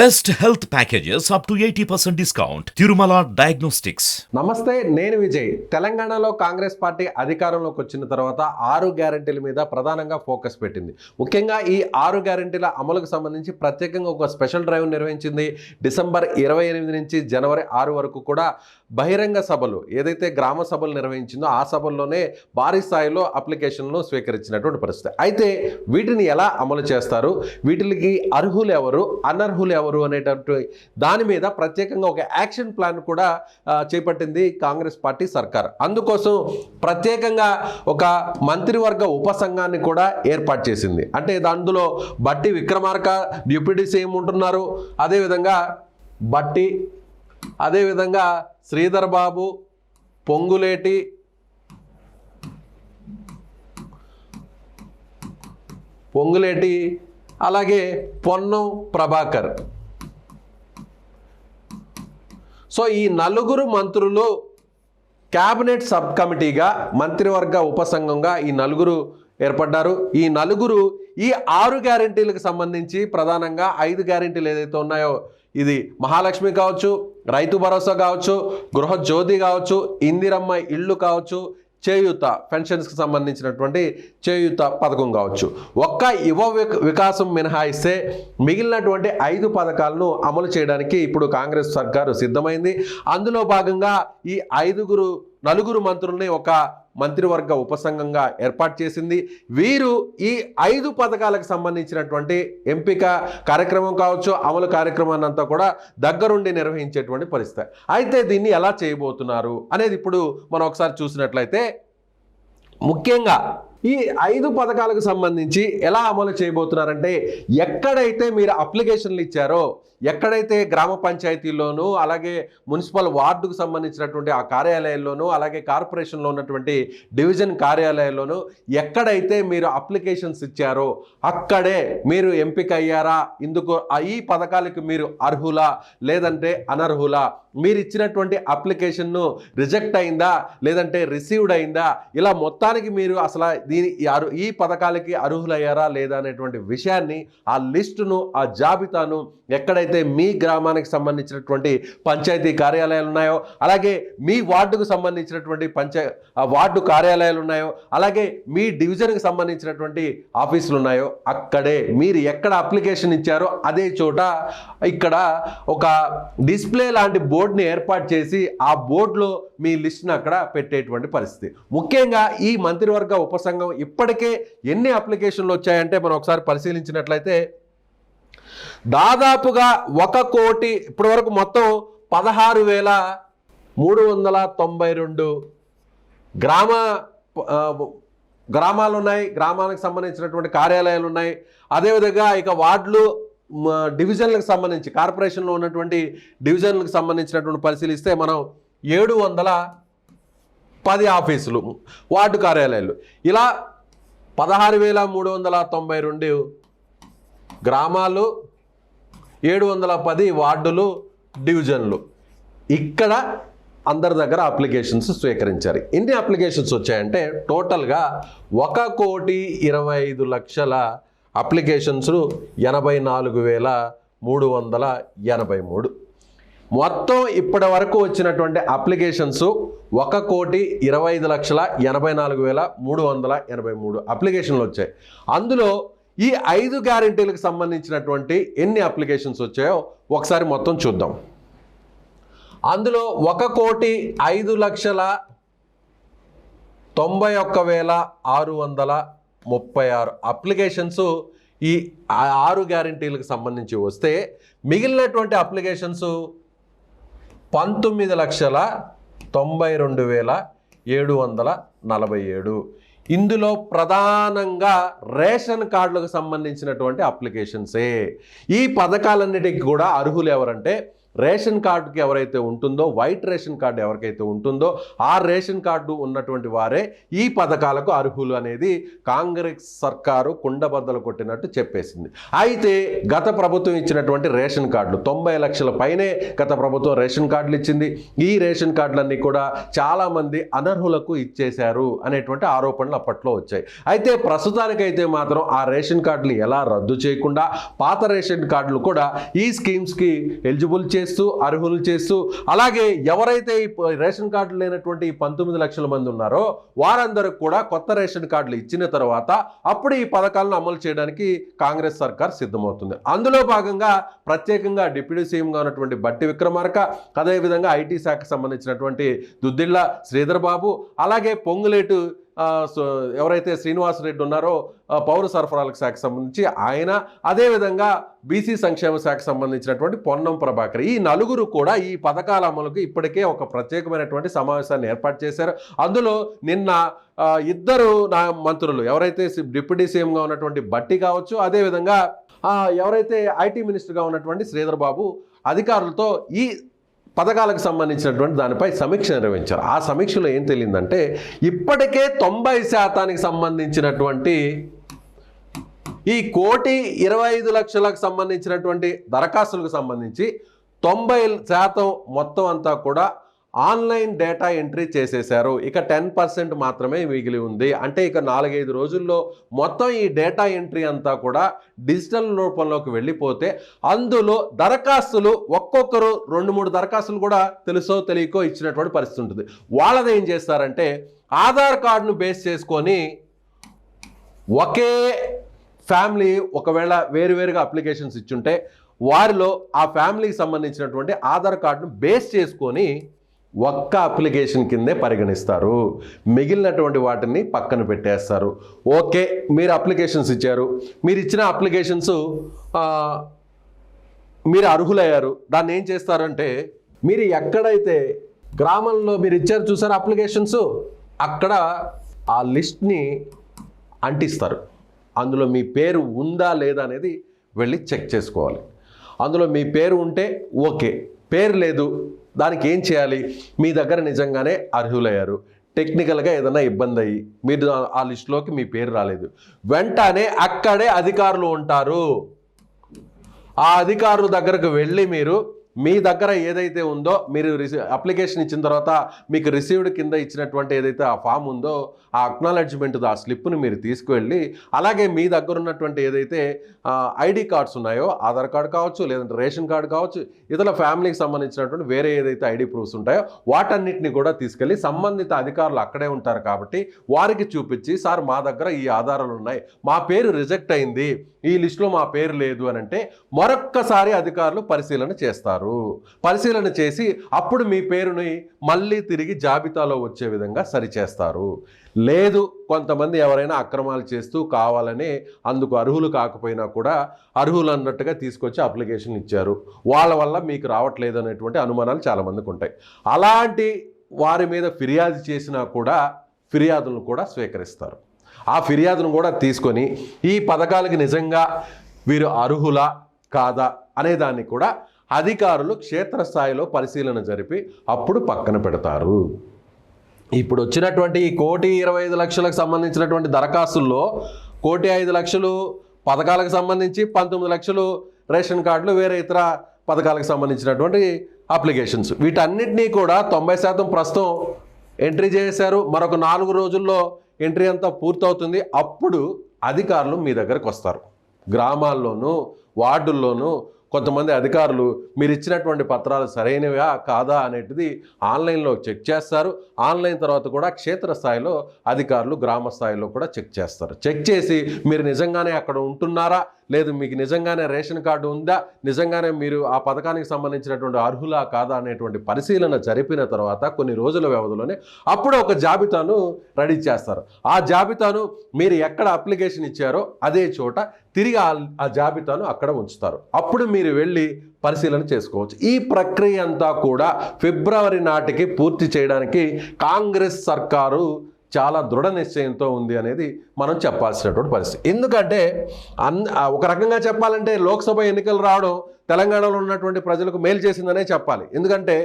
Best health packages up to eighty percent discount Tirumala diagnostics నమస్తే నేను విజయ్. తెలంగాణలో Congress party అధికారంలోకి వచ్చిన తర్వాత ఆరు గ్యారంటీల మీద ప్రధానంగా ఫోకస్ పెట్టింది. ముఖ్యంగా ఈ ఆరు గ్యారంటీల అమలుకు సంబంధించి ప్రత్యేకంగా ఒక స్పెషల్ డ్రైవ్ నిర్వహించింది. డిసెంబర్ ఇరవై ఎనిమిది నుంచి జనవరి ఆరు వరకు కూడా బహిరంగ సభలు ఏదైతే గ్రామ సభలు నిర్వహించిందో ఆ సభల్లోనే భారీ స్థాయిలో అప్లికేషన్లను స్వీకరించినటువంటి పరిస్థితి. అయితే వీటిని ఎలా అమలు చేస్తారు? వీటికి అర్హులు ఎవరు? అనర్హులు ఎవరు? అనేటటువంటి దాని మీద ప్రత్యేకంగా ఒక యాక్షన్ ప్లాన్ కూడా చేపట్టింది కాంగ్రెస్ పార్టీ సర్కార్. అందుకోసం ప్రత్యేకంగా ఒక మంత్రివర్గ ఉపసంఘాన్ని కూడా ఏర్పాటు చేసింది. అంటే అందులో బట్టి విక్రమార్క డిప్యూటీ సీఎం ఉంటున్నారు. అదేవిధంగా బట్టి అదేవిధంగా శ్రీధర్ బాబు పొంగులేటి పొంగులేటి అలాగే పొన్నం ప్రభాకర్. సో ఈ నలుగురు మంత్రులు క్యాబినెట్ సబ్ కమిటీగా మంత్రివర్గ ఉపసంఘంగా ఈ నలుగురు ఏర్పడ్డారు. ఈ నలుగురు ఈ ఆరు గ్యారెంటీలకు సంబంధించి ప్రధానంగా ఐదు గ్యారెంటీలు ఏదైతే ఉన్నాయో ఇది మహాలక్ష్మి కావచ్చు రైతు భరోసా కావచ్చు గృహజ్యోతి కావచ్చు ఇందిరమ్మ ఇళ్ళు కావచ్చు చేయూత పెన్షన్స్కి సంబంధించినటువంటి చేయూత పథకం కావచ్చు. ఒక్క యువ వికాసం మినహాయిస్తే మిగిలినటువంటి ఐదు పథకాలను అమలు చేయడానికి ఇప్పుడు కాంగ్రెస్ సర్కారు సిద్ధమైంది. అందులో భాగంగా ఈ ఐదుగురు నలుగురు మంత్రుల్ని ఒక మంత్రివర్గ ఉపసంఘంగా ఏర్పాటు చేసింది. వీరు ఈ ఐదు పథకాలకు సంబంధించినటువంటి ఎంపిక కార్యక్రమం కావచ్చు అమలు కార్యక్రమాన్ని అంతా కూడా దగ్గరుండి నిర్వహించేటువంటి పరిస్థితి. అయితే దీన్ని ఎలా చేయబోతున్నారు అనేది ఇప్పుడు మనం ఒకసారి చూసినట్లయితే ముఖ్యంగా ఈ ఐదు పథకాలకు సంబంధించి ఎలా అమలు చేయబోతున్నారంటే ఎక్కడైతే మీరు అప్లికేషన్లు ఇచ్చారో ఎక్కడైతే గ్రామ పంచాయతీల్లోనూ అలాగే మున్సిపల్ వార్డుకు సంబంధించినటువంటి ఆ కార్యాలయాల్లోనూ అలాగే కార్పొరేషన్లో ఉన్నటువంటి డివిజన్ కార్యాలయాల్లోనూ ఎక్కడైతే మీరు అప్లికేషన్స్ ఇచ్చారో అక్కడే మీరు ఎంపిక అయ్యారా ఇందుకు ఈ పథకాలకు మీరు అర్హులా? లేదంటే అనర్హులా? మీరు ఇచ్చినటువంటి అప్లికేషన్ను రిజెక్ట్ అయిందా? లేదంటే రిసీవ్డ్ అయిందా? ఇలా మొత్తానికి మీరు అసలు దీని ఈ పథకాలకి అర్హులయ్యారా లేదా అనేటువంటి విషయాన్ని ఆ లిస్టును ఆ జాబితాను ఎక్కడైతే మీ గ్రామానికి సంబంధించినటువంటి పంచాయతీ కార్యాలయాలు ఉన్నాయో అలాగే మీ వార్డుకు సంబంధించినటువంటి పంచాయ వార్డు కార్యాలయాలు ఉన్నాయో అలాగే మీ డివిజన్కి సంబంధించినటువంటి ఆఫీసులు ఉన్నాయో అక్కడే మీరు ఎక్కడ అప్లికేషన్ ఇచ్చారో అదే చోట ఇక్కడ ఒక డిస్ప్లే లాంటి బోర్డుని ఏర్పాటు చేసి ఆ బోర్డులో మీ లిస్ట్ని అక్కడ పెట్టేటువంటి పరిస్థితి. ముఖ్యంగా ఈ మంత్రివర్గ ఉపసంఘం ఇప్పటికే ఎన్ని అప్లికేషన్లు వచ్చాయంటే మనం ఒకసారి పరిశీలించినట్లయితే దాదాపుగా ఒక కోటి ఇప్పటి వరకు మొత్తం పదహారు వేల మూడు వందల తొంభై రెండు గ్రామ గ్రామాలు ఉన్నాయి. గ్రామాలకు సంబంధించినటువంటి కార్యాలయాలు ఉన్నాయి. అదేవిధంగా ఇక వార్డులు డివిజన్లకు సంబంధించి కార్పొరేషన్లో ఉన్నటువంటి డివిజన్లకు సంబంధించినటువంటి పరిశీలిస్తే మనం ఏడు వందల పది ఆఫీసులు వార్డు కార్యాలయాలు. ఇలా పదహారు వేల మూడు వందల తొంభై రెండు గ్రామాలు ఏడు వందల పది వార్డులు డివిజన్లు. ఇక్కడ అందరి దగ్గర అప్లికేషన్స్ స్వీకరించారు. ఎన్ని అప్లికేషన్స్ వచ్చాయంటే టోటల్గా ఒక కోటి ఇరవై ఐదు లక్షల అప్లికేషన్స్ ఎనభై నాలుగు వేల మూడు వందల ఎనభై మూడు. మొత్తం ఇప్పటి వరకు వచ్చినటువంటి అప్లికేషన్స్ ఒక కోటి ఇరవై ఐదు లక్షల ఎనభై నాలుగు వేల మూడు వందల ఎనభై మూడు అప్లికేషన్లు వచ్చాయి. అందులో ఈ ఐదు గ్యారెంటీలకు సంబంధించినటువంటి ఎన్ని అప్లికేషన్స్ వచ్చాయో ఒకసారి మొత్తం చూద్దాం. అందులో ఒక కోటి ఐదు లక్షల తొంభై ఒక్క వేల ఆరు వందల ముప్పై ఆరు అప్లికేషన్స్ ఈ ఆరు గ్యారెంటీలకు సంబంధించి వస్తే మిగిలినటువంటి అప్లికేషన్స్ పంతొమ్మిది లక్షల తొంభై రెండు వేల ఏడు వందల నలభై ఏడు. ఇందులో ప్రధానంగా రేషన్ కార్డులకు సంబంధించినటువంటి అప్లికేషన్సే. ఈ పథకాలన్నిటికీ కూడా అర్హులు ఎవరంటే రేషన్ కార్డుకి ఎవరైతే ఉంటుందో వైట్ రేషన్ కార్డు ఎవరికైతే ఉంటుందో ఆ రేషన్ కార్డు ఉన్నటువంటి వారే ఈ పథకాలకు అర్హులు అనేది కాంగ్రెస్ సర్కారు కుండబద్దలు కొట్టినట్టు చెప్పేసింది. అయితే గత ప్రభుత్వం ఇచ్చినటువంటి రేషన్ కార్డులు తొంభై లక్షల పైనే గత ప్రభుత్వం రేషన్ కార్డులు ఇచ్చింది. ఈ రేషన్ కార్డులన్నీ కూడా చాలామంది అనర్హులకు ఇచ్చేశారు అనేటువంటి ఆరోపణలు అప్పట్లో వచ్చాయి. అయితే ప్రస్తుతానికైతే మాత్రం ఆ రేషన్ కార్డులు ఎలా రద్దు చేయకుండా పాత రేషన్ కార్డులు కూడా ఈ స్కీమ్స్కి ఎలిజిబుల్ చేసి చేస్తూ అర్హులు చేస్తూ అలాగే ఎవరైతే ఈ రేషన్ కార్డు లేనటువంటి పంతొమ్మిది లక్షల మంది ఉన్నారో వారందరికి కూడా కొత్త రేషన్ కార్డులు ఇచ్చిన తర్వాత అప్పుడు ఈ పథకాలను అమలు చేయడానికి కాంగ్రెస్ సర్కార్ సిద్ధమవుతుంది. అందులో భాగంగా ప్రత్యేకంగా డిప్యూటీ సీఎంగా ఉన్నటువంటి బట్టి విక్రమార్క అదేవిధంగా ఐటీ శాఖకు సంబంధించినటువంటి దుద్దిళ్ళ శ్రీధర్ బాబు అలాగే పొంగులేటు సో ఎవరైతే శ్రీనివాసరెడ్డి ఉన్నారో పౌర సరఫరాలకు శాఖ సంబంధించి ఆయన అదేవిధంగా బీసీ సంక్షేమ శాఖకు సంబంధించినటువంటి పొన్నం ప్రభాకర్. ఈ నలుగురు కూడా ఈ పథకాల అమలుకు ఇప్పటికే ఒక ప్రత్యేకమైనటువంటి సమావేశాన్ని ఏర్పాటు చేశారు. అందులో నిన్న ఇద్దరు నా మంత్రులు ఎవరైతే డిప్యూటీ సీఎంగా ఉన్నటువంటి బట్టి కావచ్చు అదేవిధంగా ఎవరైతే ఐటీ మినిస్టర్గా ఉన్నటువంటి శ్రీధర్ బాబు అధికారులతో ఈ పథకాలకు సంబంధించినటువంటి దానిపై సమీక్ష నిర్వహించారు. ఆ సమీక్షలో ఏం తెలియందంటే ఇప్పటికే తొంభై శాతానికి సంబంధించినటువంటి ఈ కోటి ఇరవై ఐదు లక్షలకు సంబంధించినటువంటి దరఖాస్తులకు సంబంధించి తొంభై శాతం మొత్తం అంతా కూడా ఆన్లైన్ డేటా ఎంట్రీ చేసేశారు. ఇక టెన్ పర్సెంట్ మాత్రమే మిగిలి ఉంది. అంటే ఇక నాలుగైదు రోజుల్లో మొత్తం ఈ డేటా ఎంట్రీ అంతా కూడా డిజిటల్ రూపంలోకి వెళ్ళిపోతే అందులో దరఖాస్తులు ఒక్కొక్కరు రెండు మూడు దరఖాస్తులు కూడా తెలుసో తెలియకో ఇచ్చినటువంటి పరిస్థితి ఉంటుంది. వాళ్ళది ఏం చేస్తారంటే ఆధార్ కార్డును బేస్ చేసుకొని ఒకే ఫ్యామిలీ ఒకవేళ వేరువేరుగా అప్లికేషన్స్ ఇచ్చుంటే వారిలో ఆ ఫ్యామిలీకి సంబంధించినటువంటి ఆధార్ కార్డును బేస్ చేసుకొని ఒక్క అప్లికేషన్ కిందే పరిగణిస్తారు. మిగిలినటువంటి వాటిని పక్కన పెట్టేస్తారు. ఓకే మీరు అప్లికేషన్స్ ఇచ్చారు. మీరు ఇచ్చిన అప్లికేషన్స్ మీరు అర్హులయ్యారు. దాన్ని ఏం చేస్తారంటే మీరు ఎక్కడైతే గ్రామంలో మీరు ఇచ్చారు చూసారు అప్లికేషన్స్? అక్కడ ఆ లిస్ట్ని అంటిస్తారు. అందులో మీ పేరు ఉందా లేదా అనేది వెళ్ళి చెక్ చేసుకోవాలి. అందులో మీ పేరు ఉంటే ఓకే. పేరు లేదు దానికి ఏం చేయాలి? మీ దగ్గర నిజంగానే అర్హులయ్యారు. టెక్నికల్గా ఏదైనా ఇబ్బంది అయ్యి మీరు ఆ- లిస్టులోకి మీ పేరు రాలేదు. వెంటనే అక్కడే అధికారులు ఉంటారు. ఆ అధికారుల దగ్గరకు వెళ్ళి మీరు మీ దగ్గర ఏదైతే ఉందో మీరు రిసీ అప్లికేషన్ ఇచ్చిన తర్వాత మీకు రిసీవ్డ్ కింద ఇచ్చినటువంటి ఏదైతే ఆ ఫామ్ ఉందో ఆ అక్నాలెడ్జ్మెంట్ ఆ స్లిప్ని మీరు తీసుకువెళ్ళి అలాగే మీ దగ్గర ఉన్నటువంటి ఏదైతే ఐడి కార్డ్స్ ఉన్నాయో ఆధార్ కార్డు కావచ్చు లేదంటే రేషన్ కార్డు కావచ్చు ఇతర ఫ్యామిలీకి సంబంధించినటువంటి వేరే ఏదైతే ఐడి ప్రూఫ్స్ ఉంటాయో వాటన్నిటిని కూడా తీసుకెళ్ళి సంబంధిత అధికారులు అక్కడే ఉంటారు కాబట్టి వారికి చూపించి సార్ మా దగ్గర ఈ ఆధారాలు ఉన్నాయి మా పేరు రిజెక్ట్ అయింది ఈ లిస్టులో మా పేరు లేదు అని అంటే మరొక్కసారి అధికారులు పరిశీలన చేస్తారు. పరిశీలన చేసి అప్పుడు మీ పేరుని మళ్ళీ తిరిగి జాబితాలో వచ్చే విధంగా సరిచేస్తారు. లేదు కొంతమంది ఎవరైనా అక్రమాలు చేస్తూ కావాలని అందుకు అర్హులు కాకపోయినా కూడా అర్హులు అన్నట్టుగా తీసుకొచ్చి అప్లికేషన్ ఇచ్చారు. వాళ్ళ వల్ల మీకు రావట్లేదు అనేటువంటి అనుమానాలు చాలామందికి ఉంటాయి. అలాంటి వారి మీద ఫిర్యాదు చేసినా కూడా ఫిర్యాదులను కూడా స్వీకరిస్తారు. ఆ ఫిర్యాదును కూడా తీసుకొని ఈ పథకాలకి నిజంగా వీరు అర్హులా కాదా అనే దాన్ని కూడా అధికారులు క్షేత్రస్థాయిలో పరిశీలన జరిపి అప్పుడు పక్కన పెడతారు. ఇప్పుడు వచ్చినటువంటి ఈ కోటి ఇరవై ఐదు లక్షలకు సంబంధించినటువంటి దరఖాస్తుల్లో కోటి ఐదు లక్షలు పథకాలకు సంబంధించి పంతొమ్మిది లక్షలు రేషన్ కార్డులు వేరే ఇతర పథకాలకు సంబంధించినటువంటి అప్లికేషన్స్. వీటన్నిటినీ కూడా తొంభై శాతం ప్రస్తుతం ఎంట్రీ చేశారు. మరొక నాలుగు రోజుల్లో ఎంట్రీ అంతా పూర్తవుతుంది. అప్పుడు అధికారులు మీ దగ్గరకు వస్తారు. గ్రామాల్లోనూ వార్డుల్లోనూ కొంతమంది అధికారులు మీరు ఇచ్చినటువంటి పత్రాలు సరైనవా కాదా అనేటిది ఆన్లైన్లో చెక్ చేస్తారు. ఆన్లైన్ తర్వాత కూడా క్షేత్రస్థాయిలో అధికారులు గ్రామ స్థాయిలో కూడా చెక్ చేస్తారు. చెక్ చేసి మీరు నిజంగానే అక్కడ ఉంటున్నారా? లేదు మీకు నిజంగానే రేషన్ కార్డు ఉందా? నిజంగానే మీరు ఆ పథకానికి సంబంధించినటువంటి అర్హులా కాదా అనేటువంటి పరిశీలన జరిపిన తర్వాత కొన్ని రోజుల వ్యవధిలోనే అప్పుడు ఒక జాబితాను రెడీ చేస్తారు. ఆ జాబితాను మీరు ఎక్కడ అప్లికేషన్ ఇచ్చారో అదే చోట తిరిగి ఆ జాబితాను అక్కడ ఉంచుతారు. అప్పుడు మీరు వెళ్ళి పరిశీలన చేసుకోవచ్చు. ఈ ప్రక్రియ అంతా కూడా ఫిబ్రవరి నాటికి పూర్తి చేయడానికి కాంగ్రెస్ సర్కారు చాలా దృఢ నిశ్చయంతో ఉంది అనేది మనం చెప్పాల్సినటువంటి పరిస్థితి. ఎందుకంటే అన్ ఒక రకంగా చెప్పాలంటే లోక్సభ ఎన్నికలు రావడం తెలంగాణలో ఉన్నటువంటి ప్రజలకు మేలు చేసిందనే చెప్పాలి. ఎందుకంటే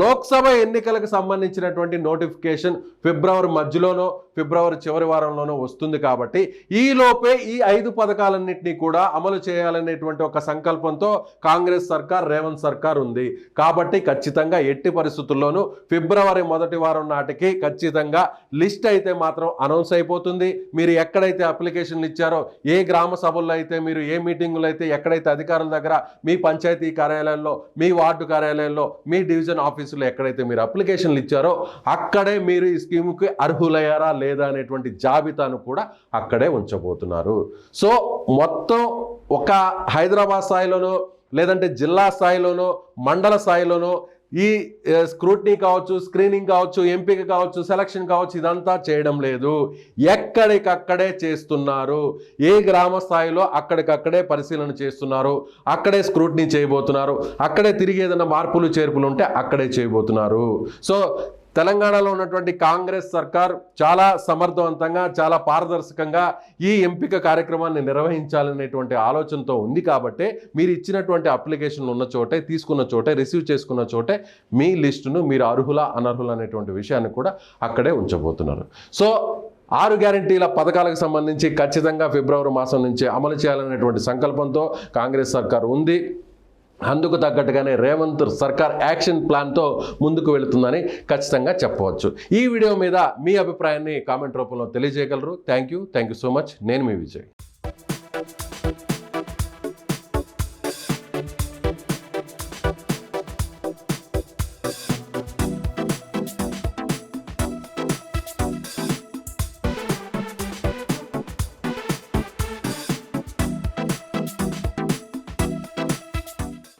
లోక్సభ ఎన్నికలకు సంబంధించినటువంటి నోటిఫికేషన్ ఫిబ్రవరి మధ్యలోనో ఫిబ్రవరి చివరి వారంలోనో వస్తుంది కాబట్టి ఈ లోపే ఈ ఐదు పథకాలన్నింటినీ కూడా అమలు చేయాలనేటువంటి ఒక సంకల్పంతో కాంగ్రెస్ సర్కార్ రేవంత్ సర్కార్ ఉంది. కాబట్టి ఖచ్చితంగా ఎట్టి పరిస్థితుల్లోనూ ఫిబ్రవరి మొదటి వారం నాటికి ఖచ్చితంగా లిస్ట్ అయితే మాత్రం అనౌన్స్ అయిపోతుంది. మీరు ఎక్కడైతే అప్లికేషన్లు ఇచ్చారో ఏ గ్రామ సభల్లో అయితే మీరు ఏ మీటింగులు అయితే ఎక్కడైతే అధికారుల దగ్గర మీ పంచాయతీ కార్యాలయంలో మీ వార్డు కార్యాలయంలో మీ డివిజన్ ఆఫీసులో ఎక్కడైతే మీరు అప్లికేషన్లు ఇచ్చారో అక్కడే మీరు ఈ స్కీముకి అర్హులయ్యారా లేదా అనేటువంటి జాబితాను కూడా అక్కడే ఉంచబోతున్నారు. సో మొత్తం ఒక హైదరాబాద్ స్థాయిలోనో లేదంటే జిల్లా స్థాయిలోనో మండల స్థాయిలోనో ఈ స్క్రూట్నీ కావచ్చు స్క్రీనింగ్ కావచ్చు ఎంపిక కావచ్చు సెలక్షన్ కావచ్చు ఇదంతా చేయడం లేదు. ఎక్కడికక్కడే చేస్తున్నారు. ఏ గ్రామ స్థాయిలో అక్కడికక్కడే పరిశీలన చేస్తున్నారు. అక్కడే స్క్రూట్నీ చేయబోతున్నారు. అక్కడే తిరిగి ఏదైనా మార్పులు చేర్పులు ఉంటే అక్కడే చేయబోతున్నారు. సో తెలంగాణలో ఉన్నటువంటి కాంగ్రెస్ సర్కార్ చాలా సమర్థవంతంగా చాలా పారదర్శకంగా ఈ ఎంపిక కార్యక్రమాన్ని నిర్వహించాలనేటువంటి ఆలోచనతో ఉంది కాబట్టే మీరు ఇచ్చినటువంటి అప్లికేషన్లు ఉన్న చోటే తీసుకున్న చోటే రిసీవ్ చేసుకున్న చోటే మీ లిస్టును మీరు అర్హుల అనర్హుల అనేటువంటి విషయాన్ని కూడా అక్కడే ఉంచబోతున్నారు. సో ఆరు గ్యారంటీల పథకాలకు సంబంధించి ఖచ్చితంగా ఫిబ్రవరి మాసం నుంచి అమలు చేయాలనేటువంటి సంకల్పంతో కాంగ్రెస్ సర్కార్ ఉంది. అందుకు తగ్గట్టుగానే రేవంత్ సర్కార్ యాక్షన్ ప్లాన్తో ముందుకు వెళుతుందని ఖచ్చితంగా చెప్పవచ్చు. ఈ వీడియో మీద మీ అభిప్రాయాన్ని కామెంట్ రూపంలో తెలియజేయగలరు. Thank you thank you so much నేను మీ విజయ్.